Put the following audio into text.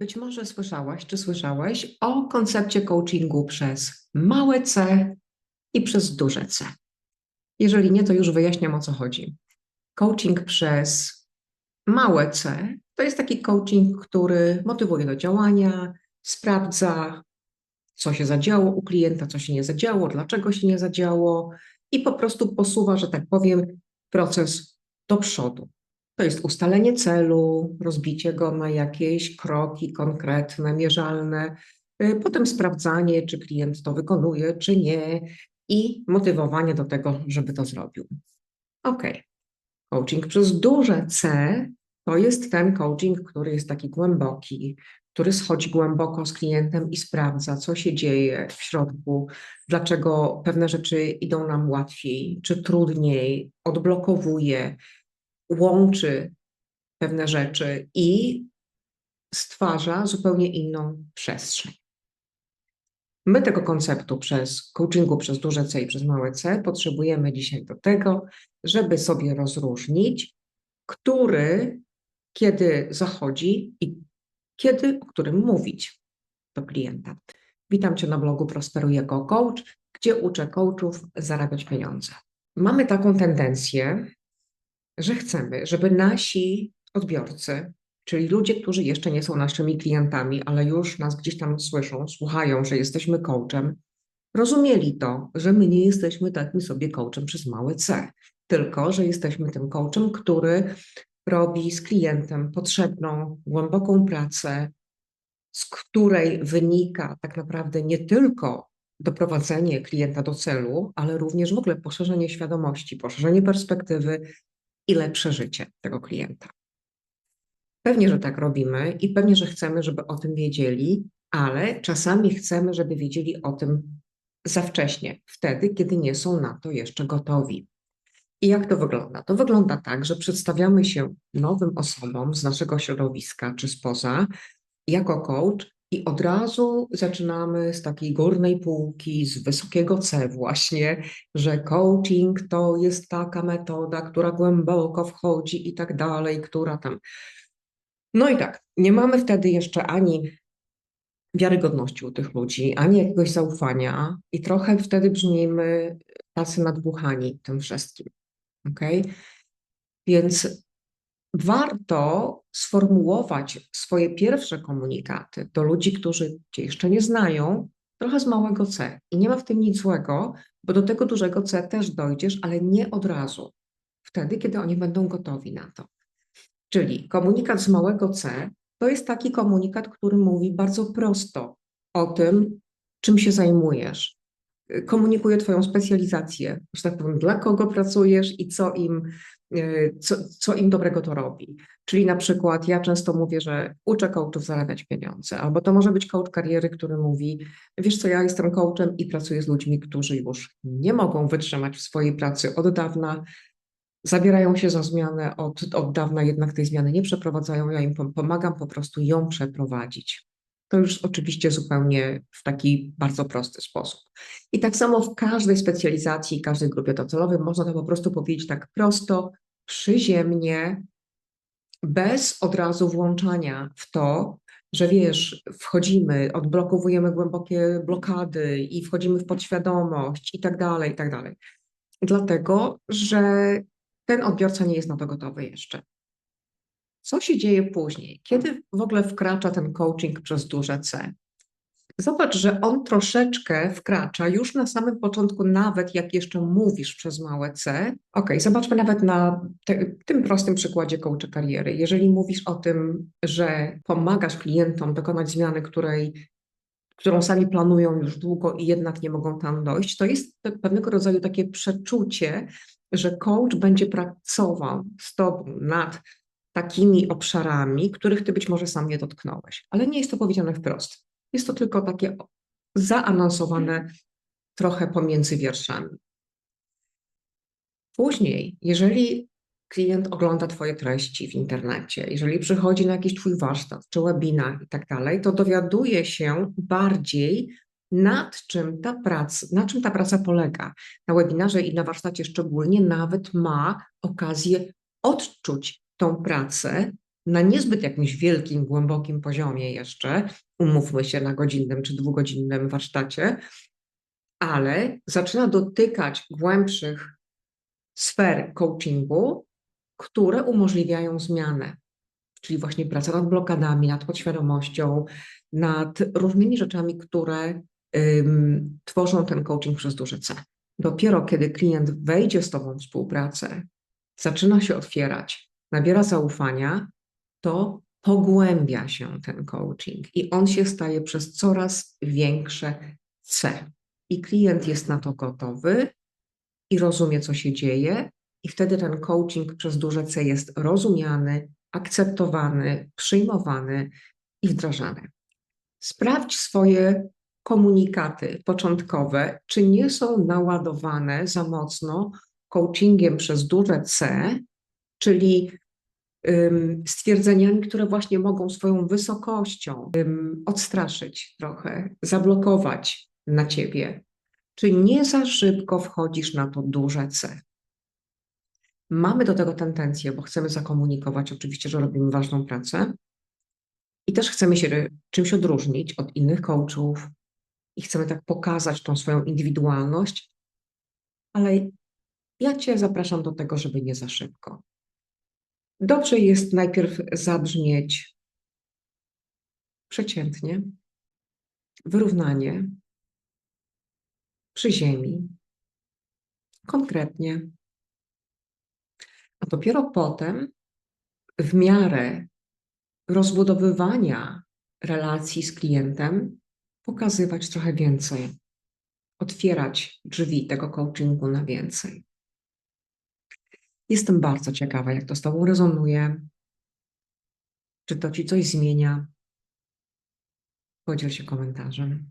Być może słyszałaś czy słyszałeś o koncepcie coachingu przez małe C i przez duże C. Jeżeli nie, to już wyjaśniam o co chodzi. Coaching przez małe C to jest taki coaching, który motywuje do działania, sprawdza, co się zadziało u klienta, co się nie zadziało, dlaczego się nie zadziało i po prostu posuwa, że tak powiem, proces do przodu. To jest ustalenie celu, rozbicie go na jakieś kroki konkretne, mierzalne, y, potem sprawdzanie, czy klient to wykonuje, czy nie, i motywowanie do tego, żeby to zrobił. Ok. Coaching przez duże C to jest ten coaching, który jest taki głęboki, który schodzi głęboko z klientem i sprawdza, co się dzieje w środku, dlaczego pewne rzeczy idą nam łatwiej czy trudniej, odblokowuje, łączy pewne rzeczy i stwarza zupełnie inną przestrzeń. My tego konceptu przez coachingu przez duże C i przez małe C potrzebujemy dzisiaj do tego, żeby sobie rozróżnić, który kiedy zachodzi i kiedy, o którym mówić do klienta. Witam Cię na blogu Prosperuj jako coach, gdzie uczę coachów zarabiać pieniądze. Mamy taką tendencję, że chcemy, żeby nasi odbiorcy, czyli ludzie, którzy jeszcze nie są naszymi klientami, ale już nas gdzieś tam słyszą, słuchają, że jesteśmy coachem, rozumieli to, że my nie jesteśmy takim sobie coachem przez małe C, tylko że jesteśmy tym coachem, który robi z klientem potrzebną, głęboką pracę, z której wynika tak naprawdę nie tylko doprowadzenie klienta do celu, ale również w ogóle poszerzenie świadomości, poszerzenie perspektywy, i lepsze życie tego klienta. Pewnie, że tak robimy i pewnie, że chcemy, żeby o tym wiedzieli, ale czasami chcemy, żeby wiedzieli o tym za wcześnie, wtedy, kiedy nie są na to jeszcze gotowi. I jak to wygląda? To wygląda tak, że przedstawiamy się nowym osobom z naszego środowiska czy spoza jako coach i od razu zaczynamy z takiej górnej półki, z wysokiego C właśnie, że coaching to jest taka metoda, która głęboko wchodzi i tak dalej, która tam. No i tak, nie mamy wtedy jeszcze ani wiarygodności u tych ludzi, ani jakiegoś zaufania i trochę wtedy brzmimy tacy nadbuchani tym wszystkim. ok? Więc warto sformułować swoje pierwsze komunikaty do ludzi, którzy Cię jeszcze nie znają, trochę z małego C. I nie ma w tym nic złego, bo do tego dużego C też dojdziesz, ale nie od razu. Wtedy, kiedy oni będą gotowi na to. Czyli komunikat z małego C to jest taki komunikat, który mówi bardzo prosto o tym, czym się zajmujesz, komunikuje Twoją specjalizację, że tak powiem, dla kogo pracujesz i co im, e, co, co im dobrego to robi. Czyli na przykład ja często mówię, że uczę coachów zarabiać pieniądze, albo to może być coach kariery, który mówi, wiesz co, ja jestem coachem i pracuję z ludźmi, którzy już nie mogą wytrzymać w swojej pracy od dawna, zabierają się za zmianę od, od dawna, jednak tej zmiany nie przeprowadzają, ja im pomagam po prostu ją przeprowadzić to już oczywiście zupełnie w taki bardzo prosty sposób. I tak samo w każdej specjalizacji, każdej grupie docelowej można to po prostu powiedzieć tak prosto, przyziemnie, bez od razu włączania w to, że wiesz, wchodzimy, odblokowujemy głębokie blokady i wchodzimy w podświadomość i tak dalej, i tak dalej. Dlatego, że ten odbiorca nie jest na to gotowy jeszcze. Co się dzieje później? Kiedy w ogóle wkracza ten coaching przez duże C? Zobacz, że on troszeczkę wkracza już na samym początku, nawet jak jeszcze mówisz przez małe C. Ok, zobaczmy nawet na te, tym prostym przykładzie coacha kariery. Jeżeli mówisz o tym, że pomagasz klientom dokonać zmiany, której, którą sami planują już długo i jednak nie mogą tam dojść, to jest pewnego rodzaju takie przeczucie, że coach będzie pracował z tobą nad takimi obszarami, których ty być może sam nie dotknąłeś. Ale nie jest to powiedziane wprost. Jest to tylko takie zaanonsowane trochę pomiędzy wierszami. Później, jeżeli klient ogląda Twoje treści w internecie, jeżeli przychodzi na jakiś Twój warsztat czy webinar i tak dalej, to dowiaduje się bardziej, nad czym ta praca, na czym ta praca polega. Na webinarze i na warsztacie szczególnie nawet ma okazję odczuć tą pracę na niezbyt jakimś wielkim, głębokim poziomie jeszcze, umówmy się na godzinnym czy dwugodzinnym warsztacie, ale zaczyna dotykać głębszych sfer coachingu, które umożliwiają zmianę. Czyli właśnie praca nad blokadami, nad podświadomością, nad różnymi rzeczami, które ym, tworzą ten coaching przez duże C. Dopiero kiedy klient wejdzie z Tobą w współpracę, zaczyna się otwierać, nabiera zaufania, to pogłębia się ten coaching i on się staje przez coraz większe C. I klient jest na to gotowy i rozumie, co się dzieje, i wtedy ten coaching przez duże C jest rozumiany, akceptowany, przyjmowany i wdrażany. Sprawdź swoje komunikaty początkowe, czy nie są naładowane za mocno coachingiem przez duże C, czyli stwierdzeniami, które właśnie mogą swoją wysokością odstraszyć trochę, zablokować na ciebie. Czy nie za szybko wchodzisz na to duże C? Mamy do tego tendencję, bo chcemy zakomunikować oczywiście, że robimy ważną pracę i też chcemy się czymś odróżnić od innych coachów i chcemy tak pokazać tą swoją indywidualność, ale ja Cię zapraszam do tego, żeby nie za szybko. Dobrze jest najpierw zabrzmieć przeciętnie, wyrównanie, przy ziemi, konkretnie, a dopiero potem, w miarę rozbudowywania relacji z klientem, pokazywać trochę więcej, otwierać drzwi tego coachingu na więcej. Jestem bardzo ciekawa, jak to z Tobą rezonuje. Czy to Ci coś zmienia? Podziel się komentarzem.